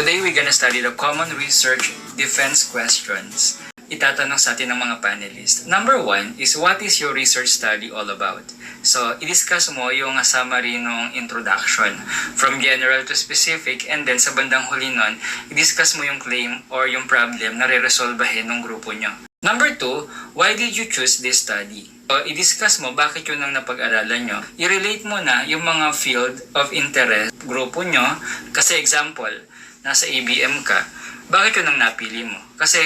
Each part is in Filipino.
Today, we're gonna study the common research defense questions. Itatanong sa atin ng mga panelists. Number one is, what is your research study all about? So, i-discuss mo yung summary ng introduction from general to specific and then sa bandang huli nun, i-discuss mo yung claim or yung problem na re-resolvahin ng grupo nyo. Number two, why did you choose this study? So, i-discuss mo bakit yun ang napag-aralan nyo. I-relate mo na yung mga field of interest grupo nyo. Kasi example, nasa ABM ka, bakit yun ang napili mo? Kasi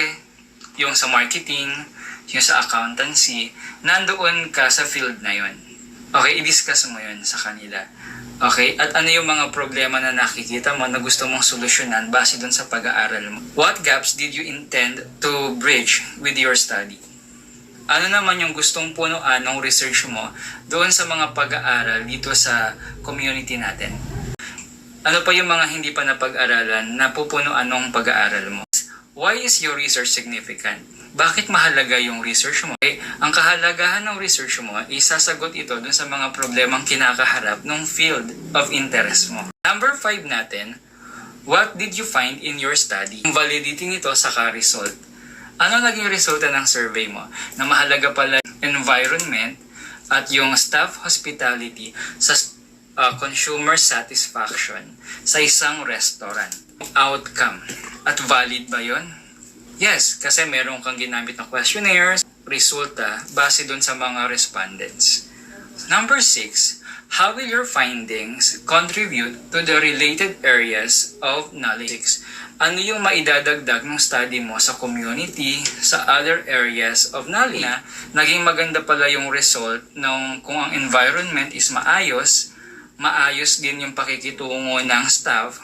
yung sa marketing, yung sa accountancy, nandoon ka sa field na yun. Okay, i-discuss mo yun sa kanila. Okay, at ano yung mga problema na nakikita mo na gusto mong solusyonan base dun sa pag-aaral mo? What gaps did you intend to bridge with your study? Ano naman yung gustong punuan ng research mo doon sa mga pag-aaral dito sa community natin? Ano pa yung mga hindi pa napag-aralan na pupunuan ng pag-aaral mo? Why is your research significant? Bakit mahalaga yung research mo? Okay, ang kahalagahan ng research mo, isasagot ito dun sa mga problemang kinakaharap ng field of interest mo. Number 5 natin, what did you find in your study? Ang validity nito sa ka-result. Ano naging resulta ng survey mo? Na mahalaga pala environment at yung staff hospitality sa uh, consumer satisfaction sa isang restaurant. Outcome. At valid ba yon? Yes, kasi meron kang ginamit na questionnaires, resulta, base dun sa mga respondents. Number 6, how will your findings contribute to the related areas of knowledge? Ano yung maidadagdag ng study mo sa community, sa other areas of knowledge na naging maganda pala yung result ng kung ang environment is maayos, maayos din yung pakikitungo ng staff,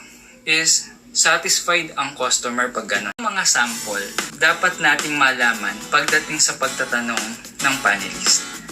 is satisfied ang customer pag gano'n. Mga sample, dapat nating malaman pagdating sa pagtatanong ng panelist.